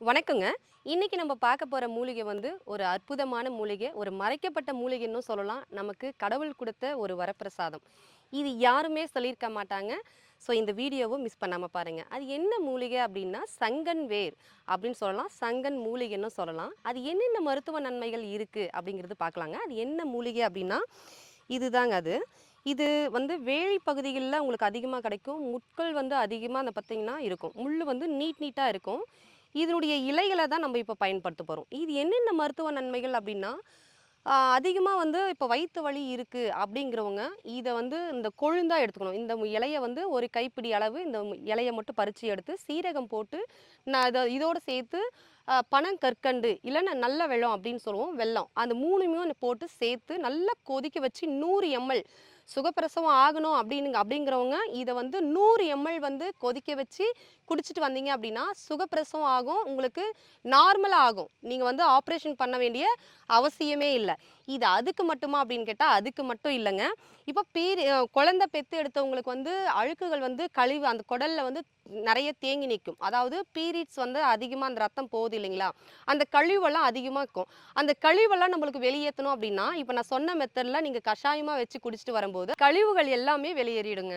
வணக்கங்க. இன்னைக்கு நம்ம பார்க்க போகிற மூலிகை வந்து ஒரு அற்புதமான மூலிகை ஒரு மறைக்கப்பட்ட மூலிகைன்னு சொல்லலாம். நமக்கு கடவுள் கொடுத்த ஒரு வரப்பிரசாதம். இது யாருமே சொல்லியிருக்க மாட்டாங்க. ஸோ இந்த வீடியோவும் மிஸ் பண்ணாமல் பாருங்கள் அது என்ன மூலிகை அப்படின்னா சங்கன் வேர் அப்படின்னு சொல்லலாம். சங்கன் மூலிகைன்னு சொல்லலாம். அது என்னென்ன மருத்துவ நன்மைகள் இருக்குது அப்படிங்கிறது பார்க்கலாங்க. அது என்ன மூலிகை அப்படின்னா இதுதாங்க அது. இது வந்து வேலி பகுதிகளில் உங்களுக்கு அதிகமாக கிடைக்கும். முட்கள் வந்து அதிகமாக அந்த பார்த்திங்கன்னா இருக்கும். முள் வந்து நீட் நீட்டாக இருக்கும். இதனுடைய இலைகளை தான் நம்ம இப்போ பயன்படுத்த போகிறோம் இது என்னென்ன மருத்துவ நன்மைகள் அப்படின்னா அதிகமாக வந்து இப்போ வயிற்று வலி இருக்குது அப்படிங்கிறவங்க இதை வந்து இந்த கொழுந்தாக எடுத்துக்கணும். இந்த இலையை வந்து ஒரு கைப்பிடி அளவு இந்த இலையை மட்டும் பறித்து எடுத்து சீரகம் போட்டு நான் இதை இதோடு சேர்த்து ஆ, பனங்கற்கண்டு இல்லைன்னா நல்ல வெள்ளம் அப்படின்னு சொல்லுவோம் வெல்லம் அந்த மூணுமே போட்டு சேர்த்து நல்லா கொதிக்க வச்சு நூறு எம்எல் சுகப்பிரசவம் ஆகணும் அப்படின்னு அப்படிங்கிறவங்க இதை வந்து நூறு எம்எல் வந்து கொதிக்க வச்சு குடிச்சிட்டு வந்தீங்க அப்படின்னா சுகப்பிரசவம் ஆகும் உங்களுக்கு நார்மலாக ஆகும். நீங்கள் வந்து ஆப்ரேஷன் பண்ண வேண்டிய அவசியமே இல்லை. இது அதுக்கு மட்டுமா அப்படின்னு கேட்டால் அதுக்கு மட்டும் இல்லைங்க. இப்போ பீரி குழந்தை பெற்று எடுத்தவங்களுக்கு வந்து அழுக்குகள் வந்து கழிவு அந்த குடலில் வந்து நிறைய தேங்கி நிற்கும் அதாவது பீரியட்ஸ் வந்து அதிகமாக அந்த ரத்தம் போகுது இல்லைங்களா? அந்த கழிவெல்லாம் அதிகமாக இருக்கும். அந்த கழிவெல்லாம் நம்மளுக்கு வெளியேற்றணும் அப்படின்னா இப்போ நான் சொன்ன மெத்தடில் நீங்கள் கஷாயமாக வச்சு குடிச்சிட்டு வரும்போது கழிவுகள் எல்லாமே வெளியேறிடுங்க.